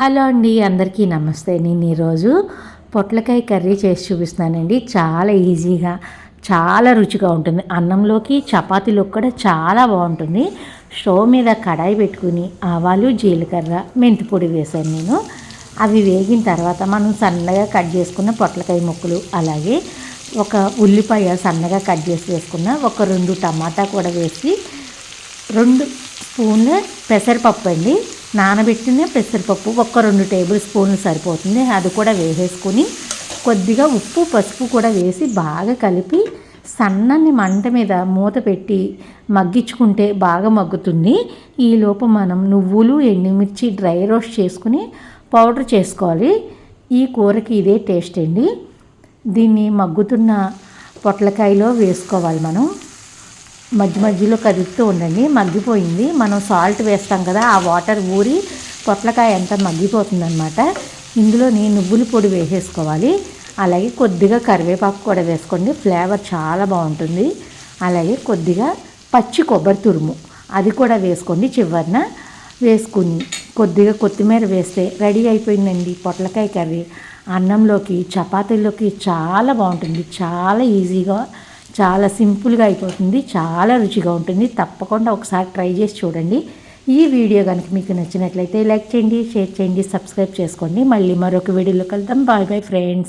Hello అండి అందరికీ నమస్తే. నేను ఈరోజు పొట్లకాయ కర్రీ చేసి చూపిస్తున్నానండి. చాలా ఈజీగా చాలా రుచిగా ఉంటుంది. అన్నంలోకి చపాతీలోకి కూడా చాలా బాగుంటుంది. స్టవ్ మీద కడాయి పెట్టుకుని ఆవాలు జీలకర్ర మెంతి పొడి వేశాను నేను. అవి వేగిన తర్వాత మనం సన్నగా కట్ చేసుకున్న పొట్లకాయ ముక్కలు అలాగే ఒక ఉల్లిపాయ సన్నగా కట్ చేసి వేసుకున్న ఒక రెండు టమాటా కూడా వేసి రెండు స్పూన్ల పెసరపప్పు అండి. నానబెట్టిన పెసరపప్పు ఒక్క రెండు టేబుల్ స్పూన్లు సరిపోతుంది. అది కూడా వేసేసుకొని కొద్దిగా ఉప్పు పసుపు కూడా వేసి బాగా కలిపి సన్నని మంట మీద మూత పెట్టి మగ్గించుకుంటే బాగా మగ్గుతుంది. ఈలోపు మనం నువ్వులు ఎండుమిర్చి డ్రై రోస్ట్ చేసుకుని పౌడర్ చేసుకోవాలి. ఈ కూరకి ఇదే టేస్ట్ అండి. దీన్ని మగ్గుతున్న పొట్లకాయలో వేసుకోవాలి మనం. మధ్య మధ్యలో కదుపుతూ ఉండండి. మగ్గిపోయింది. మనం సాల్ట్ వేస్తాం కదా ఆ వాటర్ ఊరి పొట్లకాయ అంతా మగ్గిపోతుందనమాట ఇందులోని నువ్వుల పొడి వేసేసుకోవాలి. అలాగే కొద్దిగా కరివేపాకు కూడా వేసుకోండి. ఫ్లేవర్ చాలా బాగుంటుంది. అలాగే కొద్దిగా పచ్చి కొబ్బరి తురుము అది కూడా వేసుకోండి చివరిన. వేసుకుని కొద్దిగా కొత్తిమీర వేస్తే రెడీ అయిపోయిందండి పొట్లకాయ కర్రీ. అన్నంలోకి చపాతీలోకి చాలా బాగుంటుంది. చాలా ఈజీగా చాలా సింపుల్గా అయిపోతుంది చాలా రుచిగా ఉంటుంది. తప్పకుండా ఒకసారి ట్రై చేసి చూడండి. ఈ వీడియో కనుక మీకు నచ్చినట్లయితే లైక్ చేయండి షేర్ చేయండి సబ్స్క్రైబ్ చేసుకోండి. మళ్ళీ మరొక వీడియోలో కలుద్దాం. Bye bye friends.